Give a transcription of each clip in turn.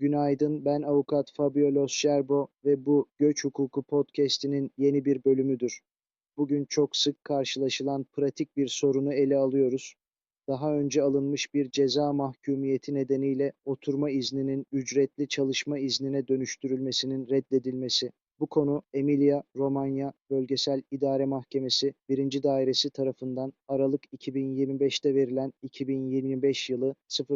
Günaydın, ben avukat Fabio Los Scerbo ve bu Göç Hukuku Podcast'inin yeni bir bölümüdür. Bugün çok sık karşılaşılan pratik bir sorunu ele alıyoruz. Daha önce alınmış bir ceza mahkumiyeti nedeniyle oturma izninin ücretli çalışma iznine dönüştürülmesinin reddedilmesi. Bu konu Emilia-Romanya Bölgesel İdare Mahkemesi 1. Dairesi tarafından Aralık 2025'te verilen 2025 yılı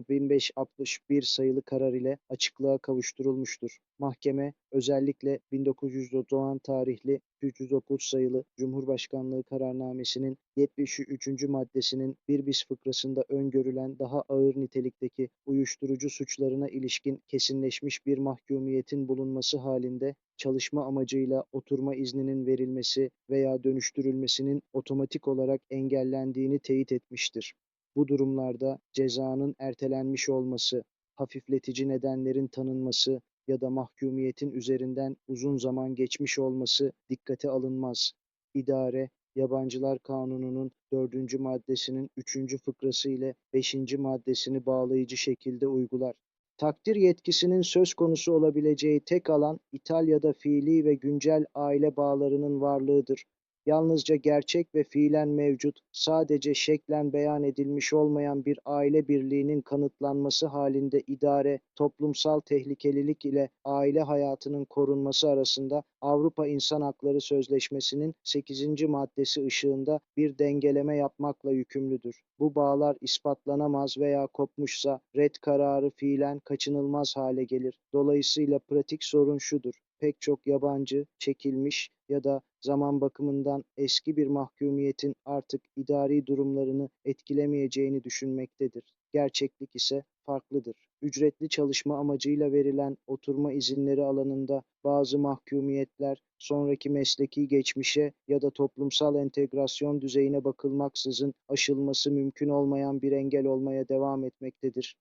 0561 sayılı karar ile açıklığa kavuşturulmuştur. Mahkeme özellikle 1990 tarihli 309 sayılı Cumhurbaşkanlığı kararnamesinin 73. maddesinin bir bis fıkrasında öngörülen daha ağır nitelikteki uyuşturucu suçlarına ilişkin kesinleşmiş bir mahkumiyetin bulunması halinde çalışma amacıyla oturma izninin verilmesi veya dönüştürülmesinin otomatik olarak engellendiğini teyit etmiştir. Bu durumlarda cezanın ertelenmiş olması, hafifletici nedenlerin tanınması ya da mahkumiyetin üzerinden uzun zaman geçmiş olması dikkate alınmaz. İdare, Yabancılar Kanunu'nun 4. maddesinin 3. fıkrası ile 5. maddesini bağlayıcı şekilde uygular. Takdir yetkisinin söz konusu olabileceği tek alan İtalya'da fiili ve güncel aile bağlarının varlığıdır. Yalnızca gerçek ve fiilen mevcut, sadece şeklen beyan edilmiş olmayan bir aile birliğinin kanıtlanması halinde idare, toplumsal tehlikelilik ile aile hayatının korunması arasında Avrupa İnsan Hakları Sözleşmesi'nin 8. maddesi ışığında bir dengeleme yapmakla yükümlüdür. Bu bağlar ispatlanamaz veya kopmuşsa red kararı fiilen kaçınılmaz hale gelir. Dolayısıyla pratik sorun şudur. Pek çok yabancı, çekilmiş ya da zaman bakımından eski bir mahkumiyetin artık idari durumlarını etkilemeyeceğini düşünmektedir. Gerçeklik ise farklıdır. Ücretli çalışma amacıyla verilen oturma izinleri alanında bazı mahkumiyetler sonraki mesleki geçmişe ya da toplumsal entegrasyon düzeyine bakılmaksızın aşılması mümkün olmayan bir engel olmaya devam etmektedir.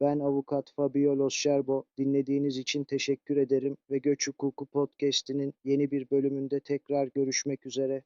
Ben avukat Fabio Los Scerbo. Dinlediğiniz için teşekkür ederim ve Göç Hukuku Podcast'inin yeni bir bölümünde tekrar görüşmek üzere.